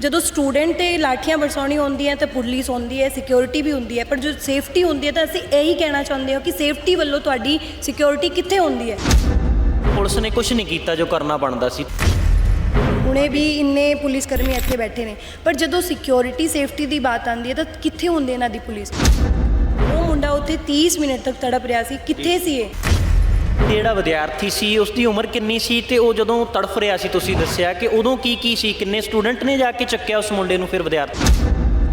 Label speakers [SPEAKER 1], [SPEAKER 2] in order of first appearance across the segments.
[SPEAKER 1] ਜਦੋਂ ਸਟੂਡੈਂਟ ਤੇ ਲਾਠੀਆਂ ਬਰਸਾਉਣੀ ਹੁੰਦੀ ਹੈ ਤਾਂ ਪੁਲਿਸ ਹੁੰਦੀ ਹੈ ਸਿਕਿਉਰਿਟੀ ਵੀ ਹੁੰਦੀ ਹੈ ਪਰ ਜੋ ਸੇਫਟੀ ਹੁੰਦੀ ਹੈ ਤਾਂ ਅਸੀਂ ਇਹੀ ਕਹਿਣਾ ਚਾਹੁੰਦੇ ਹਾਂ ਕਿ ਸੇਫਟੀ ਵੱਲੋਂ ਤੁਹਾਡੀ ਸਿਕਿਉਰਿਟੀ ਕਿੱਥੇ ਹੁੰਦੀ ਹੈ?
[SPEAKER 2] ਪੁਲਿਸ ਨੇ ਕੁਝ ਨਹੀਂ ਕੀਤਾ ਜੋ ਕਰਨਾ ਬਣਦਾ ਸੀ।
[SPEAKER 1] ਹੁਣੇ ਵੀ ਇੰਨੇ ਪੁਲਿਸ ਕਰਮੀ ਇੱਥੇ ਬੈਠੇ ਨੇ ਪਰ ਜਦੋਂ ਸਿਕਿਉਰਿਟੀ ਸੇਫਟੀ ਦੀ ਬਾਤ ਆਉਂਦੀ ਹੈ ਤਾਂ ਕਿੱਥੇ ਹੁੰਦੀ ਇਹਨਾਂ ਦੀ ਪੁਲਿਸ? ਉਹ ਮੁੰਡਾ ਉੱਥੇ 30 ਮਿੰਟ ਤੱਕ ਤੜਪ ਰਿਹਾ ਸੀ ਕਿੱਥੇ ਸੀ ਇਹ?
[SPEAKER 2] ਤੇ ਜਿਹੜਾ ਵਿਦਿਆਰਥੀ ਸੀ ਉਸ ਦੀ ਉਮਰ ਕਿੰਨੀ ਸੀ ਤੇ ਉਹ ਜਦੋਂ ਤੜਫ ਰਿਹਾ ਸੀ ਤੁਸੀਂ ਦੱਸਿਆ ਕਿ ਉਦੋਂ ਕੀ ਕੀ ਸੀ ਕਿੰਨੇ ਸਟੂਡੈਂਟ ਨੇ ਜਾ ਕੇ ਚੱਕਿਆ ਉਸ ਮੁੰਡੇ ਨੂੰ ਫਿਰ ਵਿਦਿਆਰਥੀ?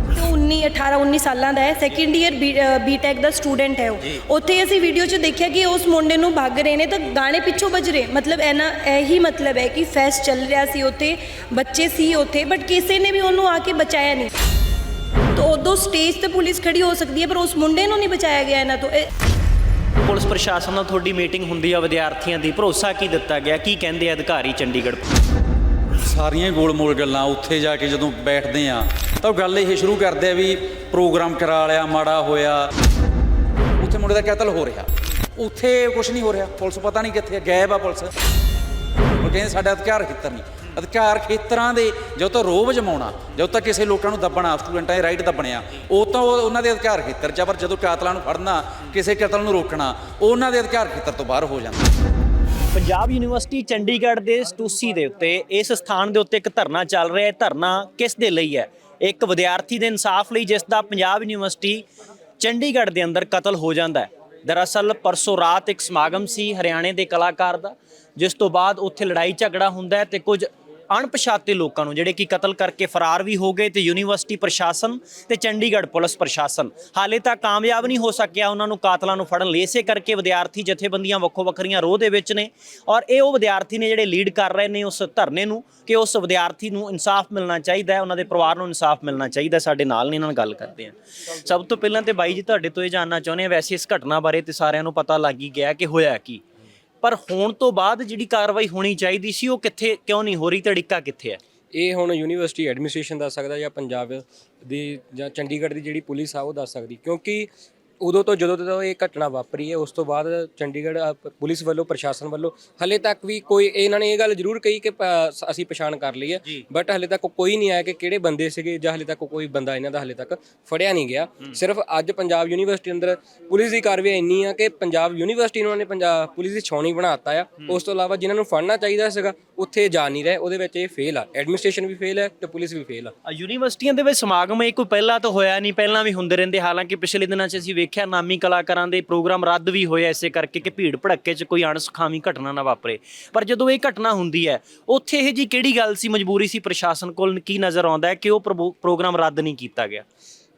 [SPEAKER 1] ਤੇ 19 18 19 ਸਾਲਾਂ ਦਾ ਹੈ। ਸੈਕੰਡ ਈਅਰ ਬੀਟੈਕ ਦਾ ਸਟੂਡੈਂਟ ਹੈ ਉਹ। ਉੱਥੇ ਅਸੀਂ ਵੀਡੀਓ 'ਚ ਦੇਖਿਆ ਕਿ ਉਸ ਮੁੰਡੇ ਨੂੰ ਭੱਗ ਰਹੇ ਨੇ ਤਾਂ ਗਾਣੇ ਪਿੱਛੋਂ ਵੱਜ ਰਹੇ। ਮਤਲਬ ਐਨਾ ਇਹੀ ਮਤਲਬ ਹੈ ਕਿ ਫੈਸਟ ਚੱਲ ਰਿਹਾ ਸੀ ਉੱਥੇ ਬੱਚੇ ਸੀ ਉੱਥੇ ਬਟ ਕਿਸੇ ਨੇ ਵੀ ਉਹਨੂੰ ਆ ਕੇ ਬਚਾਇਆ ਨਹੀਂ। ਤਾਂ ਉਦੋਂ ਸਟੇਜ ਤੇ ਪੁਲਿਸ ਖੜੀ ਹੋ ਸਕਦੀ ਹੈ ਪਰ ਉਸ ਮੁੰਡੇ ਨੂੰ ਨਹੀਂ ਬਚਾਇਆ ਗਿਆ ਇਹਨਾਂ ਤੋਂ।
[SPEAKER 2] ਪੁਲਿਸ ਪ੍ਰਸ਼ਾਸਨ ਨਾਲ ਤੁਹਾਡੀ ਮੀਟਿੰਗ ਹੁੰਦੀ ਆ ਵਿਦਿਆਰਥੀਆਂ ਦੀ। ਭਰੋਸਾ ਕੀ ਦਿੱਤਾ ਗਿਆ? ਕੀ ਕਹਿੰਦੇ ਆ ਅਧਿਕਾਰੀ ਚੰਡੀਗੜ੍ਹ
[SPEAKER 3] ਸਾਰੀਆਂ ਹੀ ਗੋਲ-ਮੋਲ ਗੱਲਾਂ ਉੱਥੇ ਜਾ ਕੇ ਜਦੋਂ ਬੈਠਦੇ ਆ ਤਾਂ ਉਹ ਗੱਲ ਇਹ ਸ਼ੁਰੂ ਕਰਦੇ ਆ ਵੀ ਪ੍ਰੋਗਰਾਮ ਕਰਾ ਲਿਆ ਮਾੜਾ ਹੋਇਆ। ਉੱਥੇ ਮੁੰਡੇ ਦਾ ਕਤਲ ਹੋ ਰਿਹਾ। ਉੱਥੇ ਕੁਝ ਨਹੀਂ ਹੋ ਰਿਹਾ। ਪੁਲਿਸ ਪਤਾ ਨਹੀਂ ਕਿੱਥੇ ਆ, ਗਾਇਬ ਆ ਪੁਲਿਸ। ਉਹ ਕਹਿੰਦੇ ਸਾਡਾ ਅਧਿਕਾਰ ਖੇਤਰ ਨਹੀਂ। ਅਧਿਕਾਰ ਖੇਤਰਾਂ ਦੇ, ਜਦੋਂ ਤਾਂ ਰੋਬ ਜਮਾਉਣਾ ਜਦੋਂ ਤਾਂ ਕਿਸੇ ਲੋਕਾਂ ਨੂੰ ਦੱਬਣਾ, ਸਟੂਡੈਂਟਾਂ ਦੇ ਰਾਈਟ ਦੱਬਣਿਆ ਉਹ ਤਾਂ ਉਹਨਾਂ ਦੇ ਅਧਿਕਾਰ ਖੇਤਰ 'ਚ ਪਰ ਜਦੋਂ ਕਾਤਲਾਂ ਨੂੰ ਫੜਨਾ, ਕਿਸੇ ਕਤਲ ਨੂੰ ਰੋਕਣਾ, ਉਹਨਾਂ ਦੇ ਅਧਿਕਾਰ ਖੇਤਰ ਤੋਂ ਬਾਹਰ ਹੋ ਜਾਂਦਾ।
[SPEAKER 2] ਪੰਜਾਬ ਯੂਨੀਵਰਸਿਟੀ ਚੰਡੀਗੜ੍ਹ ਦੇ ਸਟੂਸੀ ਦੇ ਉੱਤੇ, ਇਸ ਸਥਾਨ ਦੇ ਉੱਤੇ ਇੱਕ ਧਰਨਾ ਚੱਲ ਰਿਹਾ ਹੈ। ਧਰਨਾ ਕਿਸ ਦੇ ਲਈ ਹੈ? ਇੱਕ ਵਿਦਿਆਰਥੀ ਦੇ ਇਨਸਾਫ ਲਈ, ਜਿਸ ਦਾ ਪੰਜਾਬ ਯੂਨੀਵਰਸਿਟੀ ਚੰਡੀਗੜ੍ਹ ਦੇ ਅੰਦਰ ਕਤਲ ਹੋ ਜਾਂਦਾ ਹੈ। ਦਰਅਸਲ, ਪਰਸੋਂ ਰਾਤ ਇੱਕ ਸਮਾਗਮ ਸੀ ਹਰਿਆਣੇ ਦੇ ਕਲਾਕਾਰ ਦਾ, ਜਿਸ ਤੋਂ ਬਾਅਦ ਉੱਥੇ ਲੜਾਈ ਝਗੜਾ ਹੁੰਦਾ ਹੈ ਤੇ ਕੁਝ ਅਣਪਛਾਤੇ ਲੋਕਾਂ ਨੂੰ, ਜਿਹੜੇ ਕਿ ਕਤਲ ਕਰਕੇ ਫਰਾਰ ਵੀ ਹੋ ਗਏ ਤੇ ਯੂਨੀਵਰਸਿਟੀ ਪ੍ਰਸ਼ਾਸਨ ਤੇ ਚੰਡੀਗੜ੍ਹ ਪੁਲਿਸ ਪ੍ਰਸ਼ਾਸਨ। ਹਾਲੇ ਤੱਕ ਕਾਮਯਾਬ ਨਹੀਂ ਹੋ ਸਕਿਆ ਉਹਨਾਂ ਨੂੰ ਕਾਤਲਾਂ ਨੂੰ ਫੜਨ ਲਈ। ਇਸੇ ਕਰਕੇ ਵਿਦਿਆਰਥੀ ਜਥੇਬੰਦੀਆਂ ਵੱਖੋ ਵੱਖਰੀਆਂ ਰੋਹ ਦੇ ਵਿੱਚ ਨੇ ਔਰ ਇਹ ਉਹ ਵਿਦਿਆਰਥੀ ਨੇ ਜਿਹੜੇ ਲੀਡ ਕਰ ਰਹੇ ਨੇ ਉਸ ਧਰਨੇ ਨੂੰ ਕਿ ਉਸ ਵਿਦਿਆਰਥੀ ਨੂੰ ਇਨਸਾਫ ਮਿਲਣਾ ਚਾਹੀਦਾ ਹੈ, ਉਹਨਾਂ ਦੇ ਪਰਿਵਾਰ ਨੂੰ ਇਨਸਾਫ ਮਿਲਣਾ ਚਾਹੀਦਾ ਸਾਡੇ ਨਾਲ ਨੇ ਇਹਨਾਂ ਨਾਲ ਗੱਲ ਕਰਦੇ ਹਾਂ। ਸਭ ਤੋਂ ਪਹਿਲਾਂ ਤੇ ਬਾਈ ਜੀ, ਤੁਹਾਡੇ ਤੋਂ ਇਹ ਜਾਣਨਾ ਚਾਹੁੰਦੇ ਆ ਵੈਸੇ ਇਸ ਘਟਨਾ ਬਾਰੇ ਤੇ ਸਾਰਿਆਂ ਨੂੰ ਪਤਾ ਲੱਗ ਹੀ ਗਿਆ ਕਿ ਹੋਇਆ ਕੀ। ਪਰ ਹੋਣ ਤੋਂ ਬਾਅਦ ਜਿਹੜੀ ਕਾਰਵਾਈ ਹੋਣੀ ਚਾਹੀਦੀ ਸੀ, ਉਹ ਕਿੱਥੇ, ਕਿਉਂ ਨਹੀਂ ਹੋ ਰਹੀ? ਤੇ ਕਿੱਥੇ ਹੈ?
[SPEAKER 4] ਇਹ ਹੁਣ ਯੂਨੀਵਰਸਿਟੀ ਐਡਮਿਨਿਸਟ੍ਰੇਸ਼ਨ ਦੱਸ ਸਕਦਾ ਜਾਂ ਪੰਜਾਬ ਦੀ ਜਾਂ ਚੰਡੀਗੜ੍ਹ ਦੀ ਜਿਹੜੀ ਪੁਲਿਸ ਆ, ਉਹ ਦੱਸ ਸਕਦੀ। ਕਿਉਂਕਿ ਉਦੋਂ ਤੋਂ ਜਦੋਂ ਤੋਂ ਇਹ ਘਟਨਾ ਵਾਪਰੀ ਹੈ ਉਸ ਤੋਂ ਬਾਅਦ ਚੰਡੀਗੜ੍ਹ ਅ, ਪ- ਪੁਲਿਸ ਵੱਲੋਂ ਪ੍ਰਸ਼ਾਸਨ ਵੱਲੋਂ ਹਲੇ ਤੱਕ ਵੀ ਕੋਈ ਇਹਨਾਂ ਨੇ ਇਹ ਗੱਲ ਜ਼ਰੂਰ ਕਹੀ ਕਿ ਪ- ਸ- ਅਸੀਂ ਪਛਾਣ ਕਰ ਲਈ ਹੈ। ਬਟ ਹਲੇ ਤੱਕ ਕੋਈ ਨਹੀਂ ਆਇਆ ਕਿ ਕਿਹੜੇ ਬੰਦੇ ਸੀਗੇ ਜਾਂ ਹਲੇ ਤੱਕ ਕੋਈ ਬੰਦਾ ਇਹਨਾਂ ਦਾ ਹਲੇ ਤੱਕ ਫੜਿਆ ਨਹੀਂ ਗਿਆ। ਸਿਰਫ ਅੱਜ ਪੰਜਾਬ ਯੂਨੀਵਰਸਿਟੀ ਅੰਦਰ ਪੁਲਿਸ ਦੀ ਕਾਰਵਾਈ ਇੰਨੀ ਆ ਕਿ ਪੰਜਾਬ ਯੂਨੀਵਰਸਿਟੀ ਨੂੰ ਉਹਨਾਂ ਨੇ ਪੰਜਾਬ ਪੁਲਿਸ ਦੀ ਛਾਉਣੀ ਬਣਾਤਾ ਆ। ਉਸ ਤੋਂ ਇਲਾਵਾ ਜਿਨ੍ਹਾਂ ਨੂੰ ਫੜਨਾ ਚਾਹੀਦਾ ਸੀਗਾ ਉੱਥੇ ਜਾ ਨਹੀਂ ਰਹੇ ਉਹਦੇ ਵਿੱਚ ਇਹ ਫੇਲ ਆ। ਐਡਮਿਨਿਸਟ੍ਰੇਸ਼ਨ ਵੀ ਫੇਲ ਹੈ ਤੇ ਪੁਲਿਸ ਵੀ ਫੇਲ ਆ।
[SPEAKER 2] ਯੂਨੀਵਰਸਿਟੀਆਂ ਦੇ ਵਿੱਚ ਸਮਾਗਮ ਇਹ ਕੋਈ ਪਹਿਲਾਂ ਤਾਂ ਹੋਇਆ ਨਹੀਂ ਪਹਿਲਾਂ ਵੀ ਹੁੰਦੇ ਰਹਿੰਦੇ। ਹਾਲਾਂਕਿ ਪਿਛਲੇ ਦਿਨਾਂ 'ਚ ਅਸੀਂ ਵੇਖਿਆ ਨਾਮੀ ਕਲਾਕਾਰਾਂ ਦੇ ਪ੍ਰੋਗਰਾਮ ਰੱਦ ਵੀ ਹੋਏ ਐਸੇ ਕਰਕੇ ਕਿ ਭੀੜ ਭੜੱਕੇ 'ਚ ਕੋਈ ਅਣਸੁਖਾਵੀਂ ਘਟਨਾ ਨਾ ਵਾਪਰੇ। ਪਰ ਜਦੋਂ ਇਹ ਘਟਨਾ ਹੁੰਦੀ ਹੈ ਉੱਥੇ ਇਹ ਜੀ ਕਿਹੜੀ ਗੱਲ ਸੀ ਮਜਬੂਰੀ ਸੀ ਪ੍ਰਸ਼ਾਸਨ ਕੋਲ ਕੀ ਨਜ਼ਰ ਆਉਂਦਾ ਹੈ ਕਿ ਉਹ ਪ੍ਰੋ- ਪ੍ਰੋਗਰਾਮ ਰੱਦ ਨਹੀਂ ਕੀਤਾ ਗਿਆ?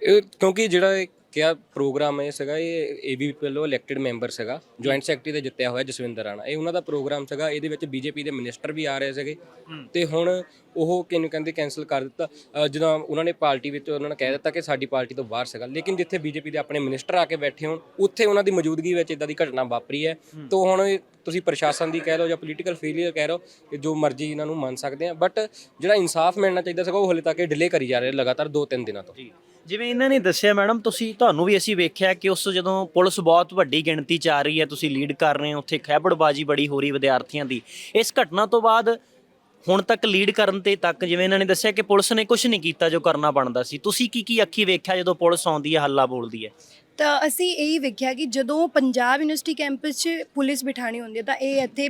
[SPEAKER 4] ਇਹ ਕਿਉਂਕਿ ਜਿਹੜਾ ਇਹ ਕਿਆ ਪ੍ਰੋਗਰਾਮ ਇਹ ਸੀਗਾ ਇਹ ਏਬੀ ਵੱਲੋਂ ਇਲੈਕਟਿਡ ਮੈਂਬਰ ਸੀਗਾ ਜੁਆਇੰਟ ਸੈਕਟਰੀ ਤੇ ਜਿੱਤਿਆ ਹੋਇਆ ਜਸਵਿੰਦਰ ਰਾਣਾ। ਇਹ ਉਹਨਾਂ ਦਾ ਪ੍ਰੋਗਰਾਮ ਸੀਗਾ ਇਹਦੇ ਵਿੱਚ ਬੀਜੇਪੀ ਦੇ ਮਿਨਿਸਟਰ ਵੀ ਆ ਰਹੇ ਸੀਗੇ। ਤੇ ਹੁਣ ਉਹ ਕਿਹਨੂੰ ਕਹਿੰਦੇ ਕੈਨਸਲ ਕਰ ਦਿੱਤਾ। ਜਦੋਂ ਉਹਨਾਂ ਨੇ ਪਾਰਟੀ ਵਿੱਚ ਉਹਨਾਂ ਨੇ ਕਹਿ ਦਿੱਤਾ ਕਿ ਸਾਡੀ ਪਾਰਟੀ ਤੋਂ ਬਾਹਰ ਸੀਗਾ। ਲੇਕਿਨ ਜਿੱਥੇ ਬੀਜੇਪੀ ਦੇ ਆਪਣੇ ਮਿਨਿਸਟਰ ਆ ਕੇ ਬੈਠੇ ਹੋਣ ਉੱਥੇ ਉਹਨਾਂ ਦੀ ਮੌਜੂਦਗੀ ਵਿੱਚ ਇਦਾਂ ਦੀ ਘਟਨਾ ਵਾਪਰੀ ਹੈ। ਤੋਂ ਹੁਣ ਇਹ ਤੁਸੀਂ ਪ੍ਰਸ਼ਾਸਨ ਦੀ ਕਹਿ ਲਓ ਜਾਂ ਪੋਲੀਟੀਕਲ ਫੇਲਿਅਰ ਕਹਿ ਲਓ ਕਿ ਜੋ ਮਰਜ਼ੀ ਇਹਨਾਂ ਨੂੰ ਮੰਨ ਸਕਦੇ ਆ। ਬਟ ਜਿਹੜਾ ਇਨਸਾਫ ਮਿਲਣਾ ਚਾਹੀਦਾ ਸੀਗਾ ਉਹ ਹਲੇ ਤੱਕ ਡਿਲੇ ਕਰੀ ਜਾ ਰਹੇ ਲਗਾਤਾਰ 2-3 ਦਿਨਾਂ ਤੋਂ।
[SPEAKER 2] ਜਿਵੇਂ ਇਹਨਾਂ ਨੇ ਦੱਸਿਆ ਮੈਡਮ, ਤੁਸੀਂ, ਤੁਹਾਨੂੰ ਵੀ ਅਸੀਂ ਵੇਖਿਆ ਕਿ ਉਸ ਜਦੋਂ ਪੁਲਿਸ ਬਹੁਤ ਵੱਡੀ ਗਿਣਤੀ 'ਚ ਆ ਰਹੀ ਹੈ, ਤੁਸੀਂ ਲੀਡ ਕਰ ਰਹੇ ਹੋ, ਉੱਥੇ ਖੈਬੜਬਾਜੀ ਬੜੀ ਹੋ ਰਹੀ ਵਿਦਿਆਰਥੀਆਂ ਦੀ। ਇਸ ਘਟਨਾ ਤੋਂ ਬਾਅਦ ਹੁਣ ਤੱਕ ਲੀਡ ਕਰਨ ਤੇ ਤੱਕ ਜਿਵੇਂ ਇਹਨਾਂ ਨੇ ਦੱਸਿਆ ਕਿ ਪੁਲਿਸ ਨੇ ਕੁਝ ਨਹੀਂ ਕੀਤਾ ਜੋ ਕਰਨਾ ਬਣਦਾ ਸੀ। ਤੁਸੀਂ ਕੀ ਕੀ ਅੱਖੀ ਵੇਖਿਆ ਜਦੋਂ ਪੁਲਿਸ ਆਉਂਦੀ ਹੈ, ਹੱਲਾ ਬੋਲਦੀ ਹੈ?
[SPEAKER 1] ਤਾਂ ਅਸੀਂ ਇਹ ਵੇਖਿਆ ਕਿ ਜਦੋਂ ਪੰਜਾਬ ਯੂਨੀਵਰਸਿਟੀ ਕੈਂਪਸ 'ਚ ਪੁਲਿਸ ਬਿਠਾਣੀ ਹੁੰਦੀ ਹੈ, ਤਾਂ ਇਹ ਇੱਥੇ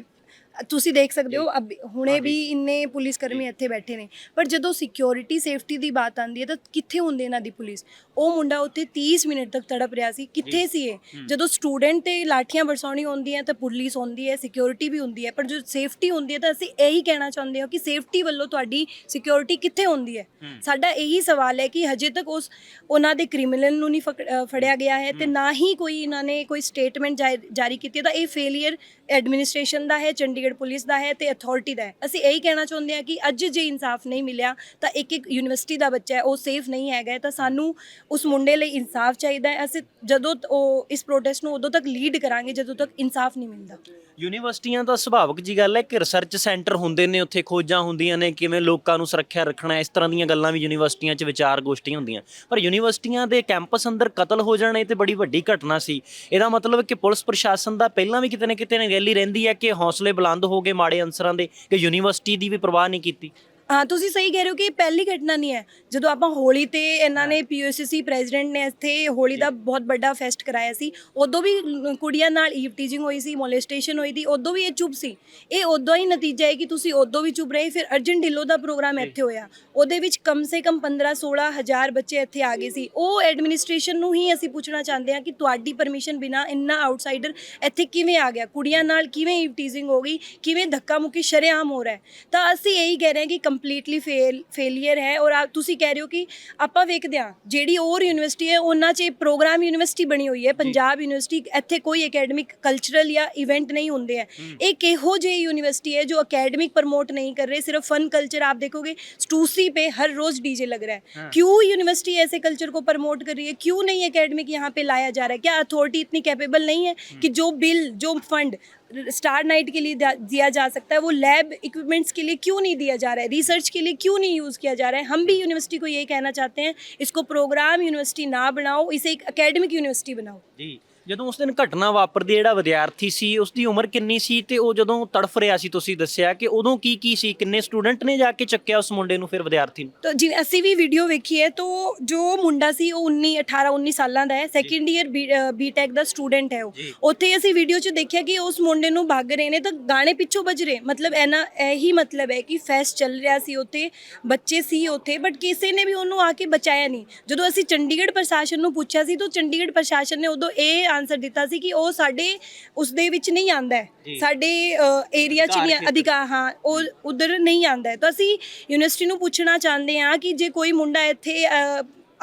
[SPEAKER 1] ਤੁਸੀਂ ਦੇਖ ਸਕਦੇ ਹੋ ਅਬ ਹੁਣੇ ਵੀ ਇੰਨੇ ਪੁਲਿਸ ਕਰਮੀ ਇੱਥੇ ਬੈਠੇ ਨੇ। ਪਰ ਜਦੋਂ ਸਿਕਿਉਰਿਟੀ ਸੇਫਟੀ ਦੀ ਬਾਤ ਆਉਂਦੀ ਹੈ ਤਾਂ ਕਿੱਥੇ ਹੁੰਦੇ ਇਹਨਾਂ ਦੀ ਪੁਲਿਸ? ਉਹ ਮੁੰਡਾ ਉੱਥੇ 30 ਮਿੰਟ ਤੱਕ ਤੜਪ ਰਿਹਾ ਸੀ। ਕਿੱਥੇ ਸੀ ਇਹ? ਜਦੋਂ ਸਟੂਡੈਂਟ ਤੇ ਲਾਠੀਆਂ ਬਰਸਾਉਣੀ ਹੁੰਦੀ ਹੈ ਤਾਂ ਪੁਲਿਸ ਹੁੰਦੀ ਹੈ ਸਿਕਿਉਰਿਟੀ ਵੀ ਹੁੰਦੀ ਹੈ। ਪਰ ਜੋ ਸੇਫਟੀ ਹੁੰਦੀ ਹੈ ਤਾਂ ਅਸੀਂ ਇਹੀ ਕਹਿਣਾ ਚਾਹੁੰਦੇ ਹਾਂ ਕਿ ਸੇਫਟੀ ਵੱਲੋਂ ਤੁਹਾਡੀ ਸਿਕਿਉਰਿਟੀ ਕਿੱਥੇ ਹੁੰਦੀ ਹੈ? ਸਾਡਾ ਇਹੀ ਸਵਾਲ ਹੈ ਕਿ ਹਜੇ ਤੱਕ ਉਸ ਉਹਨਾਂ ਦੇ ਕ੍ਰਿਮੀਨਲ ਨੂੰ ਨਹੀਂ ਫੜਿਆ ਗਿਆ ਹੈ ਤੇ ਨਾ ਹੀ ਕੋਈ ਇਹਨਾਂ ਨੇ ਕੋਈ ਸਟੇਟਮੈਂਟ ਜਾਰੀ ਕੀਤੀ ਹੈ ਤਾਂ ਇਹ ਫੇਲਿਅਰ ਐਡਮਿਨਿਸਟ੍ਰੇਸ਼ਨ ਦਾ ਹੈ ਚੰਡੀਗੜ੍ਹ ਪੁਲਿਸ ਦਾ ਹੈ ਤੇ ਅਥਾਰਟੀ ਦਾ ਹੈ। ਅਸੀਂ ਇਹੀ ਕਹਿਣਾ ਚਾਹੁੰਦੇ ਹਾਂ ਕਿ ਅੱਜ ਜੇ ਇਨਸਾਫ ਨਹੀਂ ਮਿਲਿਆ, ਤਾਂ ਇੱਕ ਇੱਕ ਯੂਨੀਵਰਸਿਟੀ ਦਾ ਬੱਚਾ ਹੈ, ਉਹ ਸੇਫ ਨਹੀਂ ਹੈਗਾ ਹੈ, ਤਾਂ ਸਾਨੂੰ ਉਸ ਮੁੰਡੇ ਲਈ ਇਨਸਾਫ ਚਾਹੀਦਾ ਹੈ। ਅਸੀਂ ਜਦੋਂ ਉਹ ਇਸ ਪ੍ਰੋਟੈਸਟ ਨੂੰ ਉਦੋਂ ਤੱਕ ਲੀਡ ਕਰਾਂਗੇ, ਜਦੋਂ ਤੱਕ ਇਨਸਾਫ ਨਹੀਂ ਮਿਲਦਾ।
[SPEAKER 2] ਯੂਨੀਵਰਸਿਟੀਆਂ ਦਾ ਸੁਭਾਵਕ ਜੀ ਗੱਲ ਹੈ ਕਿ ਰਿਸਰਚ ਸੈਂਟਰ ਹੁੰਦੇ ਨੇ, ਉੱਥੇ ਖੋਜਾਂ ਹੁੰਦੀਆਂ ਨੇ, ਕਿਵੇਂ ਲੋਕਾਂ ਨੂੰ ਸੁਰੱਖਿਆ ਰੱਖਣਾ ਇਸ ਤਰ੍ਹਾਂ ਦੀਆਂ ਗੱਲਾਂ ਵੀ ਯੂਨੀਵਰਸਿਟੀਆਂ 'ਚ ਵਿਚਾਰ ਗੋਸ਼ਟੀਆਂ ਹੁੰਦੀਆਂ। ਪਰ ਯੂਨੀਵਰਸਿਟੀਆਂ ਦੇ ਕੈਂਪਸ ਅੰਦਰ ਕਤਲ ਹੋ ਜਾਣਾ, ਇਹ ਤੇ ਬੜੀ ਵੱਡੀ ਘਟਨਾ ਸੀ। ਇਹਦਾ ਮਤਲਬ ਕਿ ਪੁਲਿਸ ਪ੍ਰਸ਼ਾਸਨ ਦਾ ਪਹਿਲਾਂ ਵੀ ਕਿਤੇ ਨਾ ਕਿਤੇ ਨਿਗਰਾਨੀ ਰਹਿੰਦੀ ਹੈ ਕਿ ਹੌਸਲੇ ਬੁਲੰਦ ਹੋ ਗਏ ਮਾੜੇ ਅਨਸਰਾਂ ਦੇ ਕਿ ਯੂਨੀਵਰਸਿਟੀ ਦੀ ਵੀ ਪਰਵਾਹ ਨਹੀਂ ਕੀਤੀ।
[SPEAKER 1] ਹਾਂ ਤੁਸੀਂ ਸਹੀ ਕਹਿ ਰਹੇ ਹੋ ਕਿ ਇਹ ਪਹਿਲੀ ਘਟਨਾ ਨਹੀਂ ਹੈ। ਜਦੋਂ ਆਪਾਂ ਹੋਲੀ ਤੇ ਇਹਨਾਂ ਨੇ ਪੀਯੂਸੀਸੀ ਪ੍ਰੈਜ਼ੀਡੈਂਟ ਨੇ ਇੱਥੇ ਹੋਲੀ ਦਾ ਬਹੁਤ ਵੱਡਾ ਫੈਸਟ ਕਰਾਇਆ ਸੀ। ਉਦੋਂ ਵੀ ਕੁੜੀਆਂ ਨਾਲ ਈਵ ਟੀਚਿੰਗ ਹੋਈ ਸੀ ਮੋਲੇਸਟੇਸ਼ਨ ਹੋਈ ਸੀ ਉਦੋਂ ਵੀ ਇਹ ਚੁੱਪ ਸੀ। ਇਹ ਉਦੋਂ ਹੀ ਨਤੀਜਾ ਹੈ ਕਿ ਤੁਸੀਂ ਉਦੋਂ ਵੀ ਚੁੱਪ ਰਹੇ ਫਿਰ ਅਰਜਨ ਢਿੱਲੋਂ ਦਾ ਪ੍ਰੋਗਰਾਮ ਇੱਥੇ ਹੋਇਆ। ਉਹਦੇ ਵਿੱਚ ਕਮ ਸੇ ਕਮ 15 16 ਹਜ਼ਾਰ ਬੱਚੇ ਇੱਥੇ ਆ ਗਏ ਸੀ। ਉਹ ਐਡਮਿਨਿਸਟ੍ਰੇਸ਼ਨ ਨੂੰ ਹੀ ਅਸੀਂ ਪੁੱਛਣਾ ਚਾਹੁੰਦੇ ਹਾਂ ਕਿ ਤੁਹਾਡੀ ਪਰਮਿਸ਼ਨ ਬਿਨਾ ਇੰਨਾ ਆਊਟਸਾਈਡਰ ਇੱਥੇ ਕਿਵੇਂ ਆ ਗਿਆ? ਕੁੜੀਆਂ ਨਾਲ ਕਿਵੇਂ ਈਵ ਟੀਜ਼ਿੰਗ ਹੋ ਗਈ? ਕਿਵੇਂ ਧੱਕਾ ਮੁੱਕੀ ਸ਼ਰੇਆਮ ਹੋ ਰਿਹਾ ਤਾਂ ਅਸੀਂ ਇਹੀ ਕਹਿ ਰਹੇ ਹਾਂ ਕਿ ਕੰਪਲੀਟਲੀ ਫੇਲ ਫੇਲਿਅਰ ਹੈ ਔਰ ਤੁਸੀਂ ਕਹਿ ਰਹੇ ਹੋ ਕਿ ਆਪਾਂ ਵੇਖਦੇ ਹਾਂ ਜਿਹੜੀ ਹੋਰ ਯੂਨੀਵਰਸਿਟੀ ਹੈ ਉਹਨਾਂ 'ਚ ਪ੍ਰੋਗਰਾਮ ਯੂਨੀਵਰਸਿਟੀ ਬਣੀ ਹੋਈ ਹੈ ਪੰਜਾਬ ਯੂਨੀਵਰਸਿਟੀ ਇੱਥੇ ਕੋਈ ਅਕੈਡਮਿਕ ਕਲਚਰਲ ਜਾਂ ਇਵੈਂਟ ਨਹੀਂ ਹੁੰਦੇ ਹੈ। ਇਹ ਕਿਹੋ ਜਿਹੀ ਯੂਨੀਵਰਸਿਟੀ ਹੈ ਜੋ ਅਕੈਡਮਿਕ ਪ੍ਰਮੋਟ ਨਹੀਂ ਕਰ ਰਹੇ ਸਿਰਫ ਫਨ ਕਲਚਰ ਆਪ ਦੇਖੋਗੇ ਸਟੂਸੀ ਪੇ ਹਰ ਰੋਜ਼ डीजे लग रहा है ਕਿਉਂ ਯੂਨੀਵਰਸਿਟੀ ਐਸੇ ਕਲਚਰ कल्चर ਪ੍ਰਮੋਟ ਕਰ ਰਹੀ ਹੈ? ਕਿਉਂ ਨਹੀਂ ਅਕੈਡਮਿਕ अकेडमिक यहाँ पे लाया जा रहा है क्या अथॉरिटी इतनी कैपेबल नहीं है कि जो बिल जो स्टार नाइट के लिए दिया जा सकता है। वो लैब इक्विपमेंट्स के लिए क्यों नहीं दिया जा रहा है? रिसर्च के लिए क्यों नहीं यूज़ किया जा रहा है? हम भी यूनिवर्सिटी को यही कहना चाहते हैं, इसको प्रोग्राम यूनिवर्सिटी ना बनाओ, इसे एक अकेडमिक यूनिवर्सिटी बनाओ।
[SPEAKER 2] ਜੀ ਜਦੋਂ ਉਸ ਦਿਨ ਘਟਨਾ ਵਾਪਰਦੀ ਜਿਹੜਾ ਵਿਦਿਆਰਥੀ ਸੀ ਉਸ ਦੀ ਉਮਰ ਕਿੰਨੀ ਸੀ ਤੇ ਉਹ ਜਦੋਂ ਤੜਫ ਰਿਹਾ ਸੀ ਤੁਸੀਂ ਦੱਸਿਆ ਕਿ ਉਦੋਂ ਕੀ ਕੀ ਸੀ ਕਿੰਨੇ ਸਟੂਡੈਂਟ ਨੇ ਜਾ ਕੇ ਚੱਕਿਆ ਉਸ ਮੁੰਡੇ ਨੂੰ ਫਿਰ ਵਿਦਿਆਰਥੀ ਨੂੰ?
[SPEAKER 1] ਤਾਂ ਜਿਵੇਂ ਅਸੀਂ ਵੀ ਵੀਡੀਓ ਵੇਖੀ ਹੈ ਤਾਂ ਜੋ ਮੁੰਡਾ ਸੀ ਉਹ 19 18 19 ਸਾਲਾਂ ਦਾ ਹੈ। ਸੈਕੰਡ ਈਅਰ ਬੀਟੈਕ ਦਾ ਸਟੂਡੈਂਟ ਹੈ ਉਹ। ਉੱਥੇ ਅਸੀਂ ਵੀਡੀਓ 'ਚ ਦੇਖਿਆ ਕਿ ਉਸ ਮੁੰਡੇ ਨੂੰ ਭੱਗ ਰਹੇ ਨੇ ਤਾਂ ਗਾਣੇ ਪਿੱਛੋਂ ਵੱਜ ਰਹੇ। ਮਤਲਬ ਐਨਾ ਇਹੀ ਮਤਲਬ ਹੈ ਕਿ ਫੈਸਟ ਚੱਲ ਰਿਹਾ ਸੀ ਉੱਥੇ ਬੱਚੇ ਸੀ ਉੱਥੇ ਬਟ ਕਿਸੇ ਨੇ ਵੀ ਉਹਨੂੰ ਆ ਕੇ ਬਚਾਇਆ ਨਹੀਂ। ਜਦੋਂ ਅਸੀਂ ਚੰਡੀਗੜ੍ਹ ਪ੍ਰਸ਼ਾਸਨ ਨੂੰ ਪੁੱਛਿਆ ਸੀ ਤਾਂ ਚੰਡੀਗੜ੍ਹ ਪ੍ਰਸ਼ਾਸਨ ਨੇ ਉਦੋਂ ਇਹ ਆਨਸਰ ਦਿੱਤਾ ਸੀ ਕਿ ਉਹ ਸਾਡੇ ਉਸ ਦੇ ਵਿੱਚ ਨਹੀਂ ਆਂਦਾ ਸਾਡੇ ਏਰੀਆ 'ਚ ਨਹੀਂ ਅਧਿਕਾਰ ਹਾਂ ਉਹ ਉਧਰ ਨਹੀਂ ਆਂਦਾ ਤਾਂ ਅਸੀਂ ਯੂਨੀਵਰਸਿਟੀ ਨੂੰ ਪੁੱਛਣਾ ਚਾਹੁੰਦੇ ਹਾਂ ਕਿ ਜੇ ਕੋਈ ਮੁੰਡਾ ਇੱਥੇ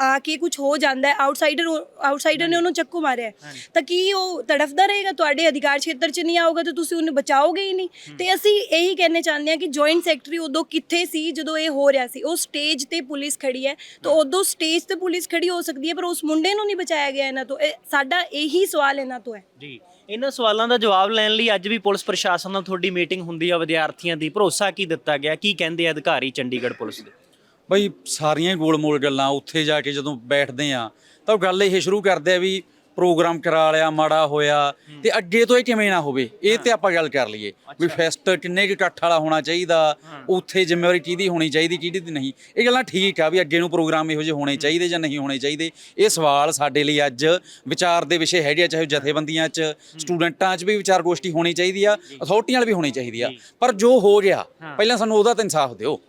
[SPEAKER 1] ਆ ਕੇ ਕੁਝ ਹੋ ਜਾਂਦਾ ਹੈ ਆਊਟਸਾਈਡਰ ਆਊਟਸਾਈਡਰ ਨੇ ਉਹਨੂੰ ਚੱਕੂ ਮਾਰਿਆ ਹੈ, ਤਾਂ ਕੀ ਉਹ ਤੜਫਦਾ ਰਹੇਗਾ? ਤੁਹਾਡੇ ਅਧਿਕਾਰ ਖੇਤਰ 'ਚ ਨਹੀਂ ਆਊਗਾ ਤਾਂ ਤੁਸੀਂ ਉਹਨੂੰ ਬਚਾਓਗੇ ਹੀ ਨਹੀਂ। ਤੇ ਅਸੀਂ ਇਹੀ ਕਹਿਣੇ ਚਾਹੁੰਦੇ ਹਾਂ ਕਿ ਜੁਆਇੰਟ ਸੈਕਟਰੀ ਉਦੋਂ ਕਿੱਥੇ ਸੀ ਜਦੋਂ ਇਹ ਹੋ ਰਿਹਾ ਸੀ? ਉਹ ਸਟੇਜ ਤੇ ਪੁਲਿਸ ਖੜੀ ਹੈ। ਤਾਂ ਉਦੋਂ ਸਟੇਜ ਤੇ ਪੁਲਿਸ ਖੜੀ ਹੋ ਸਕਦੀ ਹੈ ਪਰ ਉਸ ਮੁੰਡੇ ਨੂੰ ਨਹੀਂ ਬਚਾਇਆ ਗਿਆ ਇਹਨਾਂ ਤੋਂ। ਇਹ ਸਾਡਾ ਇਹੀ ਸਵਾਲ ਇਹਨਾਂ ਤੋਂ ਹੈ।
[SPEAKER 2] ਜੀ ਇਹਨਾਂ ਸਵਾਲਾਂ ਦਾ ਜਵਾਬ ਲੈਣ ਲਈ ਅੱਜ ਵੀ ਪੁਲਿਸ ਪ੍ਰਸ਼ਾਸਨ ਨਾਲ ਤੁਹਾਡੀ ਮੀਟਿੰਗ ਹੁੰਦੀ ਆ ਵਿਦਿਆਰਥੀਆਂ ਦੀ। ਭਰੋਸਾ ਕੀ ਦਿੱਤਾ ਗਿਆ? ਕੀ ਕਹਿੰਦੇ ਆ ਅਧਿਕਾਰੀ ਚੰਡੀਗੜ੍ਹ ਪੁਲਿਸ ਦੇ?
[SPEAKER 3] ਬਈ ਸਾਰੀਆਂ ਹੀ ਗੋਲ-ਮੋਲ ਗੱਲਾਂ ਉੱਥੇ ਜਾ ਕੇ ਜਦੋਂ ਬੈਠਦੇ ਆ ਤਾਂ ਉਹ ਗੱਲ ਇਹ ਸ਼ੁਰੂ ਕਰਦੇ ਆ ਵੀ ਪ੍ਰੋਗਰਾਮ ਕਰਾ ਲਿਆ ਮਾੜਾ ਹੋਇਆ ਤੇ ਅੱਗੇ ਤੋਂ ਇਹ ਕਿਵੇਂ ਨਾ ਹੋਵੇ ਇਹ ਤੇ ਆਪਾਂ ਗੱਲ ਕਰ ਲਈਏ। ਵੀ ਫੈਸਟ ਕਿੰਨੇ ਕੁ ਇਕੱਠ ਵਾਲਾ ਹੋਣਾ ਚਾਹੀਦਾ ਉੱਥੇ ਜ਼ਿੰਮੇਵਾਰੀ ਕਿਹਦੀ ਹੋਣੀ ਚਾਹੀਦੀ ਕਿਹਦੀ ਦੀ ਨਹੀਂ। ਇਹ ਗੱਲਾਂ ਠੀਕ ਆ ਵੀ ਅੱਗੇ ਨੂੰ ਪ੍ਰੋਗਰਾਮ ਇਹੋ ਜਿਹੇ ਹੋਣੇ ਚਾਹੀਦੇ ਜਾਂ ਨਹੀਂ ਹੋਣੇ ਚਾਹੀਦੇ। ਇਹ ਸਵਾਲ ਸਾਡੇ ਲਈ ਅੱਜ ਵਿਚਾਰ ਦੇ ਵਿਸ਼ੇ ਹੈਗੇ ਆ ਚਾਹੇ ਜਥੇਬੰਦੀਆਂ 'ਚ ਸਟੂਡੈਂਟਾਂ 'ਚ ਵੀ ਵਿਚਾਰ ਗੋਸ਼ਟੀ ਹੋਣੀ ਚਾਹੀਦੀ ਆ ਅਥਾਰਟੀਆਂ ਨਾਲ ਵੀ ਹੋਣੀ ਚਾਹੀਦੀ ਆ। ਪਰ ਜੋ ਹੋ ਗਿਆ ਪਹਿਲਾਂ ਸਾਨੂੰ ਉਹਦਾ ਤਾਂ ਇਨਸਾਫ ਦਿਓ।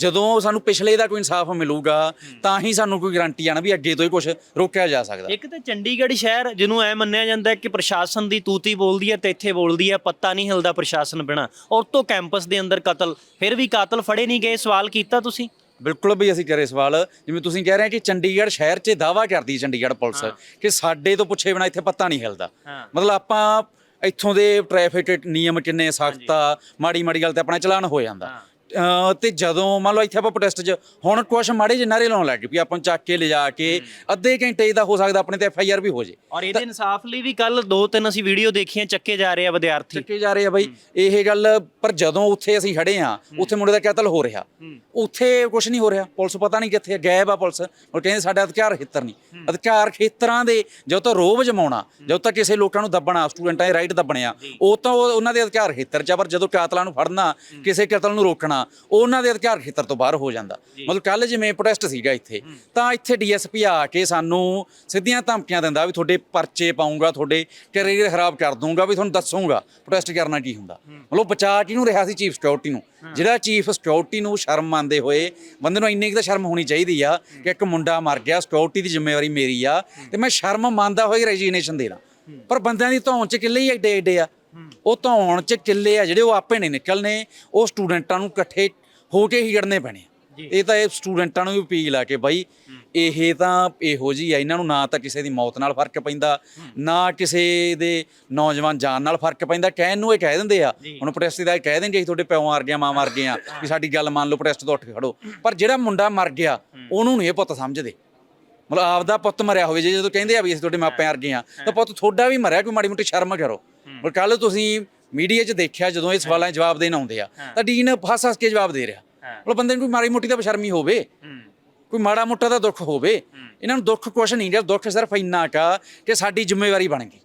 [SPEAKER 3] ਜਦੋਂ ਸਾਨੂੰ ਪਿਛਲੇ ਦਾ ਕੋਈ ਇਨਸਾਫ ਮਿਲੂਗਾ ਤਾਂ ਹੀ ਸਾਨੂੰ ਕੋਈ ਗਾਰੰਟੀ ਆ ਨਾ ਵੀ ਅੱਗੇ ਤੋਂ ਹੀ ਕੁਝ ਰੋਕਿਆ ਜਾ ਸਕਦਾ।
[SPEAKER 2] ਇੱਕ ਤਾਂ ਚੰਡੀਗੜ੍ਹ ਸ਼ਹਿਰ ਜਿਹਨੂੰ ਐ ਮੰਨਿਆ ਜਾਂਦਾ ਕਿ ਪ੍ਰਸ਼ਾਸਨ ਦੀ ਤੂਤੀ ਬੋਲਦੀ ਹੈ ਤੇ ਇੱਥੇ ਬੋਲਦੀ ਹੈ ਪੱਤਾ ਨਹੀਂ ਹਿਲਦਾ ਪ੍ਰਸ਼ਾਸਨ ਬਿਨਾ। ਔਰ ਤੋਂ ਕੈਂਪਸ ਦੇ ਅੰਦਰ ਕਤਲ ਫਿਰ ਵੀ ਕਾਤਲ ਫੜੇ ਨਹੀਂ ਗਏ ਸਵਾਲ ਕੀਤਾ ਤੁਸੀਂ?
[SPEAKER 3] ਬਿਲਕੁਲ ਵੀ ਅਸੀਂ ਕਰੇ ਸਵਾਲ। ਜਿਵੇਂ ਤੁਸੀਂ ਕਹਿ ਰਹੇ ਹੋ ਕਿ ਚੰਡੀਗੜ੍ਹ ਸ਼ਹਿਰ 'ਚ ਦਾਵਾ ਕਰਦੀ ਚੰਡੀਗੜ੍ਹ ਪੁਲਿਸ ਕਿ ਸਾਡੇ ਤੋਂ ਪੁੱਛੇ ਬਿਨਾ ਇੱਥੇ ਪੱਤਾ ਨਹੀਂ ਹਿਲਦਾ। ਮਤਲਬ ਆਪਾਂ ਇੱਥੋਂ ਦੇ ਟ੍ਰੈਫਿਕ ਨਿਯਮ ਕਿੰਨੇ ਸਖਤ ਆ ਮਾੜੀ ਮਾੜੀ ਗੱਲ ਤੇ ਆਪਣਾ ਚਲਾਨ ਹੋ ਜਾਂਦਾ। ਅਹ ਤੇ ਜਦੋਂ ਮੰਨ ਲਓ ਇੱਥੇ ਆਪਾਂ ਪ੍ਰੋਟੈਸਟ 'ਚ ਹੁਣ ਕੁਛ ਮਾੜੇ ਜਿਹੇ ਨਾਰੇ ਲਾਉਣ ਲੱਗ ਗਏ ਵੀ ਆਪਾਂ ਨੂੰ ਚੱਕ ਕੇ ਲਿਜਾ ਕੇ ਅੱਧੇ ਘੰਟੇ ਦਾ ਹੋ ਸਕਦਾ ਆਪਣੇ ਤੇ ਐਫ ਆਈ ਆਰ ਵੀ ਹੋ ਜੇ।
[SPEAKER 2] ਔਰ ਇਹਦੇ ਇਨਸਾਫ ਲਈ ਵੀ ਕੱਲ ਦੋ ਤਿੰਨ ਅਸੀਂ ਵੀਡੀਓ ਦੇਖੀਆਂ ਚੱਕੇ ਜਾ ਰਹੇ ਆ ਵਿਦਿਆਰਥੀ।
[SPEAKER 3] ਚੱਕੇ ਜਾ ਰਹੇ ਆ ਬਾਈ। ਇਹ ਗੱਲ ਪਰ ਜਦੋਂ ਉੱਥੇ ਅਸੀਂ ਖੜੇ ਆ ਉੱਥੇ ਮੁੰਡੇ ਦਾ ਕਤਲ ਹੋ ਰਿਹਾ। ਉੱਥੇ ਕੁਝ ਨਹੀਂ ਹੋ ਰਿਹਾ। ਪੁਲਿਸ ਪਤਾ ਨਹੀਂ ਕਿੱਥੇ ਆ, ਗਾਇਬ ਆ ਪੁਲਿਸ। ਉਹ ਕਹਿੰਦੇ ਸਾਡਾ ਅਧਿਕਾਰ ਖੇਤਰ ਨਹੀਂ। ਅਧਿਕਾਰ ਖੇਤਰਾਂ ਦੇ ਜਦੋਂ ਤਾਂ ਰੋਬ ਜਮਾਉਣਾ ਜਦੋਂ ਤਾਂ ਕਿਸੇ ਲੋਕਾਂ ਨੂੰ ਦੱਬਣਾ ਸਟੂਡੈਂਟਾਂ ਦੇ ਰਾਈਟ ਦੱਬਣਿਆ ਉਹ ਤਾਂ ਉਹ- ਉਹਨਾਂ ਦੇ ਅਧਿਕਾਰ ਖੇਤਰ ਚ ਆ, ਪਰ ਜਦੋਂ ਕਾਤਲਾਂ ਨੂੰ ਫੜਨਾ ਕਿਸੇ ਕਤਲ ਨੂੰ ਰੋਕਣਾ ਉਹ ਉਹਨਾਂ ਦੇ ਅਧਿਕਾਰ ਖੇਤਰ ਤੋਂ ਬਾਹਰ ਹੋ ਜਾਂਦਾ। ਮਤਲਬ ਕੱਲ ਜਿਵੇਂ ਪ੍ਰੋਟੈਸਟ ਸੀਗਾ ਇੱਥੇ ਤਾਂ ਇੱਥੇ ਡੀਐਸਪੀ ਆ ਕੇ ਸਾਨੂੰ ਸਿੱਧੀਆਂ ਧਮਕੀਆਂ ਦਿੰਦਾ ਵੀ ਤੁਹਾਡੇ ਪਰਚੇ ਪਾਉਂਗਾ ਤੁਹਾਡੇ ਕੈਰੀਅਰ ਖਰਾਬ ਕਰ ਦੂੰਗਾ ਵੀ ਤੁਹਾਨੂੰ ਦੱਸੂਗਾ ਪ੍ਰੋਟੈਸਟ ਕਰਨਾ ਕੀ ਹੁੰਦਾ। ਮਤਲਬ ਬਚਾ ਕਿਹਨੂੰ ਰਿਹਾ ਸੀ ਚੀਫ ਸਿਕਿਉਰਿਟੀ ਨੂੰ। ਜਿਹੜਾ ਚੀਫ ਸਿਕਿਉਰਿਟੀ ਨੂੰ ਸ਼ਰਮ ਮੰਨਦੇ ਹੋਏ ਬੰਦੇ ਨੂੰ ਇੰਨੀ ਕੁ ਤਾਂ ਸ਼ਰਮ ਹੋਣੀ ਚਾਹੀਦੀ ਆ ਕਿ ਇੱਕ ਮੁੰਡਾ ਮਰ ਗਿਆ ਸਿਕਿਉਰਿਟੀ ਦੀ ਜ਼ਿੰਮੇਵਾਰੀ ਮੇਰੀ ਆ ਤੇ ਮੈਂ ਸ਼ਰਮ ਮੰਨਦਾ ਹੋਏ ਰੈਜੀਗਨੇਸ਼ਨ ਦੇਣਾ। ਪਰ ਬੰਦਿਆਂ ਦੀ ਧੌਣ ਚ ਕਿੱਲੇ ਹੀ ਏਡੇ ਏਡੇ ਆ। ਉਹ ਧੌਣ ਚ ਕਿੱਲੇ ਆ ਜਿਹੜੇ ਉਹ ਆਪੇ ਨਹੀਂ ਨਿਕਲਨੇ ਉਹ ਸਟੂਡੈਂਟਾਂ ਨੂੰ ਇਕੱਠੇ ਹੋ ਕੇ ਹੀ ਕੱਢਨੇ ਪੈਣੇ ਇਹ ਤਾਂ ਇਹ ਸਟੂਡੈਂਟਾਂ ਨੂੰ ਵੀ ਅਪੀਲ ਆ ਕਿ ਬਾਈ ਇਹ ਤਾਂ ਇਹੋ ਜੀ ਆ ਇਹਨਾਂ ਨੂੰ ਨਾ ਤਾਂ ਕਿਸੇ ਦੀ ਮੌਤ ਨਾਲ ਫ਼ਰਕ ਪੈਂਦਾ ਨਾ ਕਿਸੇ ਦੇ ਨੌਜਵਾਨ ਜਾਨ ਨਾਲ ਫ਼ਰਕ ਪੈਂਦਾ ਕਹਿਣ ਨੂੰ ਇਹ ਕਹਿ ਦਿੰਦੇ ਆ। ਹੁਣ ਪ੍ਰੋਟੈਸਟ ਦਾ ਇਹ ਕਹਿ ਦਿੰਦੇ ਅਸੀਂ ਤੁਹਾਡੇ ਪਿਓ ਮਾਰ ਗਿਆ ਮਾਂ ਮਾਰ ਗਿਆ ਵੀ ਸਾਡੀ ਗੱਲ ਮੰਨ ਲਓ ਪ੍ਰੋਟੈਸਟ ਤੋਂ ਉੱਠ ਕੇ ਖੜੋ। ਪਰ ਜਿਹੜਾ ਮੁੰਡਾ ਮਰ ਗਿਆ ਉਹਨੂੰ ਨਹੀਂ ਇਹ ਪੁੱਤ ਸਮਝਦੇ। ਮਤਲਬ ਆਪਦਾ ਪੁੱਤ ਮਰਿਆ ਹੋਵੇ ਜੇ ਜਦੋਂ ਕਹਿੰਦੇ ਆ ਵੀ ਅਸੀਂ ਤੁਹਾਡੇ ਮਾਪਿਆਂ ਵਰਗੇ ਆ ਤਾਂ ਪੁੱਤ ਤੁਹਾਡਾ ਵੀ ਮਰਿਆ ਕੋਈ ਮਾੜੀ ਮੋਟੀ ਸ਼ਰਮ ਕਰੋ। ਪਰ ਕੱਲ ਤੁਸੀਂ ਮੀਡੀਆ 'ਚ ਦੇਖਿਆ ਜਦੋਂ ਇਹ ਸਵਾਲਾਂ ਦੇ ਜਵਾਬ ਦੇਣ ਆਉਂਦੇ ਆ ਤਾਂ ਡੀਨ ਹੱਸ ਹੱਸ ਕੇ ਜਵਾਬ ਦੇ ਰਿਹਾ। ਮਤਲਬ ਬੰਦੇ ਨੂੰ ਕੋਈ ਮਾੜੀ ਮੋਟੀ ਤਾਂ ਬਸ਼ਰਮੀ ਹੋਵੇ ਕੋਈ ਮਾੜਾ ਮੋਟਾ ਤਾਂ ਦੁੱਖ ਹੋਵੇ ਇਹਨਾਂ ਨੂੰ ਦੁੱਖ ਕੁਛ ਨਹੀਂ ਗਿਆ ਦੁੱਖ ਸਿਰਫ ਇੰਨਾ ਕਾ ਕਿ ਸਾਡੀ ਜ਼ਿੰਮੇਵਾਰੀ ਬਣ ਗਈ।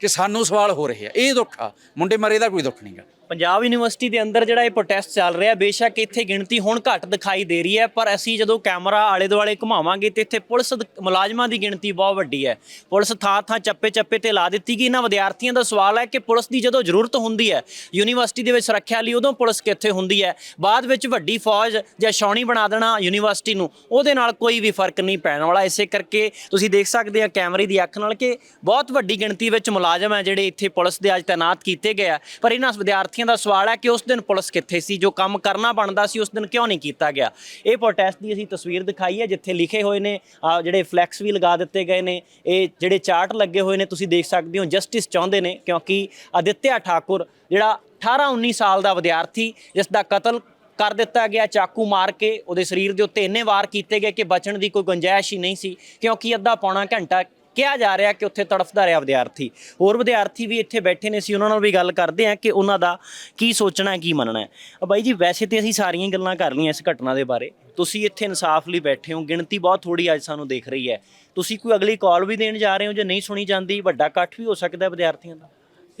[SPEAKER 3] ਕਿ ਸਾਨੂੰ ਸਵਾਲ ਹੋ ਰਹੇ ਆ। ਇਹ ਦੁੱਖ ਆ ਮੁੰਡੇ ਮਰੇ ਦਾ ਕੋਈ ਦੁੱਖ ਨਹੀਂਗਾ
[SPEAKER 2] ਪੰਜਾਬ ਯੂਨੀਵਰਸਿਟੀ ਦੇ ਅੰਦਰ ਜਿਹੜਾ ਇਹ ਪ੍ਰੋਟੈਸਟ ਚੱਲ ਰਿਹਾ, ਬੇਸ਼ੱਕ ਇੱਥੇ ਗਿਣਤੀ ਹੁਣ ਘੱਟ ਦਿਖਾਈ ਦੇ ਰਹੀ ਹੈ, ਪਰ ਅਸੀਂ ਜਦੋਂ ਕੈਮਰਾ ਆਲੇ ਦੁਆਲੇ ਘੁਮਾਵਾਂਗੇ ਤੇ ਇੱਥੇ ਪੁਲਿਸ ਮੁਲਾਜ਼ਮਾਂ ਦੀ ਗਿਣਤੀ ਬਹੁਤ ਵੱਡੀ ਹੈ। ਪੁਲਿਸ ਥਾਂ ਥਾਂ ਚੱਪੇ ਚੱਪੇ ਤੇ ਲਾ ਦਿੱਤੀ ਗਈ। ਇਹਨਾਂ ਵਿਦਿਆਰਥੀਆਂ ਦਾ ਸਵਾਲ ਹੈ ਕਿ ਪੁਲਿਸ ਦੀ ਜਦੋਂ ਜ਼ਰੂਰਤ ਹੁੰਦੀ ਹੈ, ਯੂਨੀਵਰਸਿਟੀ ਦੇ ਵਿੱਚ ਸੁਰੱਖਿਆ ਲਈ ਉਦੋਂ ਪੁਲਿਸ ਕਿੱਥੇ ਹੁੰਦੀ ਹੈ? ਬਾਅਦ ਵਿੱਚ ਵੱਡੀ ਫੌਜ ਜਾਂ ਛਾਉਣੀ ਬਣਾ ਦੇਣਾ ਯੂਨੀਵਰਸਿਟੀ ਨੂੰ, ਉਹਦੇ ਨਾਲ ਕੋਈ ਵੀ ਫ਼ਰਕ ਨਹੀਂ ਪੈਣ ਵਾਲਾ। ਇਸੇ ਕਰਕੇ ਤੁਸੀਂ ਦੇਖ ਸਕਦੇ ਆ ਕੈਮਰੇ ਦੀ ਅੱਖ ਨਾਲ ਕਿ ਬਹੁਤ ਵੱਡੀ ਗਿਣਤੀ ਵਿੱਚ ਮੁਲਾਜ਼ਮ ਹੈ ਜਿਹੜੇ ਇੱਥੇ ਪੁਲਿਸ ਦੇ ਅੱਜ ਤਾਇਨਾਤ ਕੀਤੇ ਗਏ ਆ। ਪਰ ਇਹਨਾਂ ਵਿਦਿਆਰਥੀਆਂ ਦਾ ਸਵਾਲ ਹੈ ਕਿ ਉਸ ਦਿਨ ਪੁਲਿਸ ਕਿੱਥੇ ਸੀ? ਜੋ ਕੰਮ ਕਰਨਾ ਬਣਦਾ ਸੀ, ਉਸ ਦਿਨ ਕਿਉਂ ਨਹੀਂ ਕੀਤਾ ਗਿਆ? ਇਹ ਪ੍ਰੋਟੈਸਟ ਦੀ ਅਸੀਂ ਤਸਵੀਰ ਦਿਖਾਈ ਹੈ, ਜਿੱਥੇ ਲਿਖੇ ਹੋਏ ਨੇ ਜਿਹੜੇ ਫਲੈਕਸ ਵੀ ਲਗਾ ਦਿੱਤੇ ਗਏ ਨੇ, ਇਹ ਜਿਹੜੇ ਚਾਰਟ ਲੱਗੇ ਹੋਏ ਨੇ, ਤੁਸੀਂ ਦੇਖ ਸਕਦੇ ਹੋ ਜਸਟਿਸ ਚਾਹੁੰਦੇ ਨੇ, ਕਿਉਂਕਿ ਅਦਿੱਤਿਆ ਠਾਕੁਰ, ਜਿਹੜਾ 18 19 ਸਾਲ ਦਾ ਵਿਦਿਆਰਥੀ, ਜਿਸ ਦਾ ਕਤਲ ਕਰ ਦਿੱਤਾ ਗਿਆ, ਚਾਕੂ ਮਾਰ ਕੇ, ਉਹਦੇ ਸਰੀਰ ਦੇ ਉੱਤੇ ਇੰਨੇ ਵਾਰ ਕੀਤੇ ਗਏ ਕਿ ਬਚਣ ਦੀ ਕੋਈ ਗੁੰਜਾਇਸ਼ ਹੀ ਨਹੀਂ ਸੀ, ਕਿਉਂਕਿ ਅੱਧਾ ਪੌਣਾ ਘੰਟਾ ਕਿਹਾ ਜਾ ਰਿਹਾ ਕਿ ਉੱਥੇ ਤੜਫਦਾ ਰਿਹਾ ਵਿਦਿਆਰਥੀ। ਹੋਰ ਵਿਦਿਆਰਥੀ ਵੀ ਇੱਥੇ ਬੈਠੇ ਨੇ ਸੀ ਉਹਨਾਂ ਨਾਲ ਵੀ ਗੱਲ ਕਰਦੇ ਆ ਕਿ ਉਹਨਾਂ ਦਾ ਕੀ ਸੋਚਣਾ ਹੈ ਕੀ ਮੰਨਣਾ ਹੈ। ਬਾਈ ਜੀ ਵੈਸੇ ਤੇ ਅਸੀਂ ਸਾਰੀਆਂ ਗੱਲਾਂ ਕਰ ਲਈਆਂ ਇਸ ਘਟਨਾ ਦੇ ਬਾਰੇ। ਤੁਸੀਂ ਇੱਥੇ ਇਨਸਾਫ ਲਈ ਬੈਠੇ ਹੋ ਗਿਣਤੀ ਬਹੁਤ ਥੋੜੀ ਅੱਜ ਸਾਨੂੰ ਦੇਖ ਰਹੀ ਹੈ। ਤੁਸੀਂ ਕੋਈ ਅਗਲੀ ਕਾਲ ਵੀ ਦੇਣ ਜਾ ਰਹੇ ਹੋ ਜੇ ਨਹੀਂ ਸੁਣੀ ਜਾਂਦੀ ਵੱਡਾ ਇਕੱਠ ਵੀ ਹੋ ਸਕਦਾ ਵਿਦਿਆਰਥੀਆਂ ਦਾ?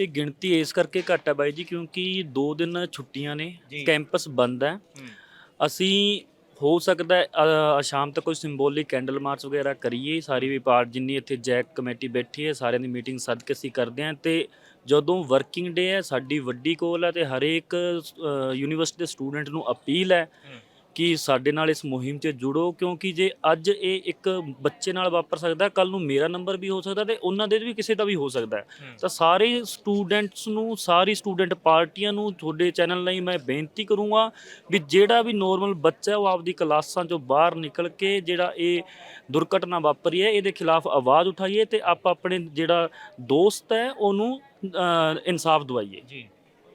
[SPEAKER 5] ਇਹ ਗਿਣਤੀ ਇਸ ਕਰਕੇ ਘੱਟ ਹੈ ਬਾਈ ਜੀ ਕਿਉਂਕਿ 2 ਦਿਨ ਛੁੱਟੀਆਂ ਨੇ ਕੈਂਪਸ ਬੰਦ ਹੈ। ਅਸੀਂ ਹੋ ਸਕਦਾ ਹੈ, ਅ, ਸ਼ਾਮ ਤੱਕ ਕੋਈ ਸਿੰਬੋਲਿਕ ਕੈਂਡਲ ਮਾਰਚ ਵਗੈਰਾ ਕਰੀਏ ਸਾਰੀ ਵੀ ਪਾਰਟ ਜਿੰਨੀ ਇੱਥੇ ਜੈਕ ਕਮੇਟੀ ਬੈਠੀ ਹੈ ਸਾਰਿਆਂ ਦੀ ਮੀਟਿੰਗ ਸੱਦ ਕੇ ਅਸੀਂ ਕਰਦੇ ਹਾਂ ਤੇ ਜਦੋਂ ਵਰਕਿੰਗ ਡੇ ਹੈ ਸਾਡੀ ਵੱਡੀ ਕੋਲ ਹੈ ਤੇ ਹਰੇਕ ਯੂਨੀਵਰਸਿਟੀ ਦੇ ਸਟੂਡੈਂਟ ਨੂੰ ਅਪੀਲ ਹੈ। ਕਿ ਸਾਡੇ ਨਾਲ ਇਸ ਮੁਹਿੰਮ 'ਚ ਜੁੜੋ ਕਿਉਂਕਿ ਜੇ ਅੱਜ ਇਹ ਇੱਕ ਬੱਚੇ ਨਾਲ ਵਾਪਰ ਸਕਦਾ ਕੱਲ ਨੂੰ ਮੇਰਾ ਨੰਬਰ ਵੀ ਹੋ ਸਕਦਾ ਤੇ ਉਹਨਾਂ ਦੇ ਵੀ ਕਿਸੇ ਦਾ ਵੀ ਹੋ ਸਕਦਾ ਹੈ। ਤਾਂ ਸਾਰੇ ਸਟੂਡੈਂਟਸ ਨੂੰ ਸਾਰੀ ਸਟੂਡੈਂਟ ਪਾਰਟੀਆਂ ਨੂੰ ਤੁਹਾਡੇ ਚੈਨਲ ਲਈ ਮੈਂ ਬੇਨਤੀ ਕਰੂੰਗਾ ਵੀ ਜਿਹੜਾ ਵੀ ਨੋਰਮਲ ਬੱਚਾ ਉਹ ਆਪਦੀ ਕਲਾਸਾਂ ਚੋਂ ਬਾਹਰ ਨਿਕਲ ਕੇ ਜਿਹੜਾ ਇਹ ਦੁਰਘਟਨਾ ਵਾਪਰੀ ਹੈ ਇਹਦੇ ਖਿਲਾਫ ਆਵਾਜ਼ ਉਠਾਈਏ ਤੇ ਆਪਾਂ ਆਪਣੇ ਜਿਹੜਾ ਦੋਸਤ ਹੈ ਉਹਨੂੰ ਇਨਸਾਫ ਦਵਾਈਏ।
[SPEAKER 2] ਜੀ।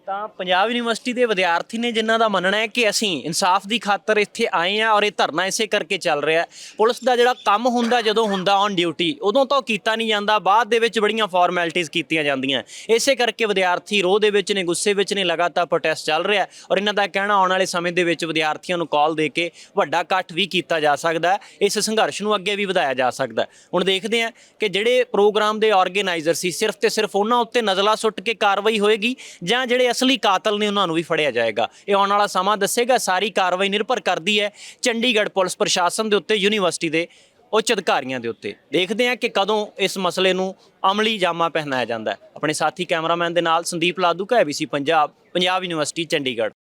[SPEAKER 2] ਤਾਂ ਪੰਜਾਬ ਯੂਨੀਵਰਸਿਟੀ ਦੇ ਵਿਦਿਆਰਥੀ ਨੇ ਜਿਨ੍ਹਾਂ ਦਾ ਮੰਨਣਾ ਹੈ ਕਿ ਅਸੀਂ ਇਨਸਾਫ ਦੀ ਖਾਤਰ ਇੱਥੇ ਆਏ ਆ ਔਰ ਇਹ ਧਰਨਾ ਇਸੇ ਕਰਕੇ ਚੱਲ ਰਿਹਾ ਹੈ। ਪੁਲਿਸ ਦਾ ਜਿਹੜਾ ਕੰਮ ਹੁੰਦਾ, ਜਦੋਂ ਹੁੰਦਾ ਔਨ ਡਿਊਟੀ ਉਦੋਂ ਤਾਂ ਉਹ ਕੀਤਾ ਨਹੀਂ ਜਾਂਦਾ, ਬਾਅਦ ਦੇ ਵਿੱਚ ਬੜੀਆਂ ਫਾਰਮੈਲਿਟੀਆਂ ਕੀਤੀਆਂ ਜਾਂਦੀਆਂ। ਇਸੇ ਕਰਕੇ ਵਿਦਿਆਰਥੀ ਰੋਹ ਦੇ ਵਿੱਚ ਨੇ, ਗੁੱਸੇ ਵਿੱਚ ਨੇ, ਲਗਾਤਾਰ ਪ੍ਰੋਟੈਸਟ ਚੱਲ ਰਿਹਾ ਔਰ ਇਹਨਾਂ ਦਾ ਕਹਿਣਾ ਆਉਣ ਵਾਲੇ ਸਮੇਂ ਦੇ ਵਿੱਚ ਵਿਦਿਆਰਥੀਆਂ ਨੂੰ ਕਾਲ ਦੇ ਕੇ ਵੱਡਾ ਇਕੱਠ ਵੀ ਕੀਤਾ ਜਾ ਸਕਦਾ ਹੈ। ਇਸ ਸੰਘਰਸ਼ ਨੂੰ ਅੱਗੇ ਵੀ ਵਧਾਇਆ ਜਾ ਸਕਦਾ ਹੈ। ਹੁਣ ਦੇਖਦੇ ਹਾਂ ਕਿ ਜਿਹੜੇ ਪ੍ਰੋਗਰਾਮ ਦੇ ਆਰਗੇਨਾਈਜ਼ਰ ਸੀ, ਸਿਰਫ ਤੇ ਸਿਰਫ ਉਹਨਾਂ ਉੱਤੇ ਨਜ਼ਲਾ ਸੁੱਟ ਕੇ ਕਾਰਵਾਈ ਹੋਏਗੀ ਜਾਂ ਜਿਹੜੇ ਅਸਲੀ ਕਾਤਲ ਨੇ ਉਹਨਾਂ ਨੂੰ ਵੀ ਫੜਿਆ ਜਾਏਗਾ। ਇਹ ਆਉਣ ਵਾਲਾ ਸਮਾਂ ਦੱਸੇਗਾ, ਸਾਰੀ ਕਾਰਵਾਈ ਨਿਰਭਰ ਕਰਦੀ ਹੈ ਚੰਡੀਗੜ੍ਹ ਪੁਲਿਸ ਪ੍ਰਸ਼ਾਸਨ ਦੇ ਉੱਤੇ, ਯੂਨੀਵਰਸਿਟੀ ਦੇ ਉੱਚ ਅਧਿਕਾਰੀਆਂ ਦੇ ਉੱਤੇ। ਦੇਖਦੇ ਹਾਂ ਕਿ ਕਦੋਂ ਇਸ ਮਸਲੇ ਨੂੰ ਅਮਲੀ ਜਾਮਾ ਪਹਿਨਾਇਆ ਜਾਂਦਾ ਹੈ। ਆਪਣੇ ਸਾਥੀ ਕੈਮਰਾਮੈਨ ਦੇ ਨਾਲ ਸੰਦੀਪ ਲਾਦੂ ਕਾ ABC ਪੰਜਾਬ ਪੰਜਾਬ ਯੂਨੀਵਰਸਿਟੀ, ਚੰਡੀਗੜ੍ਹ।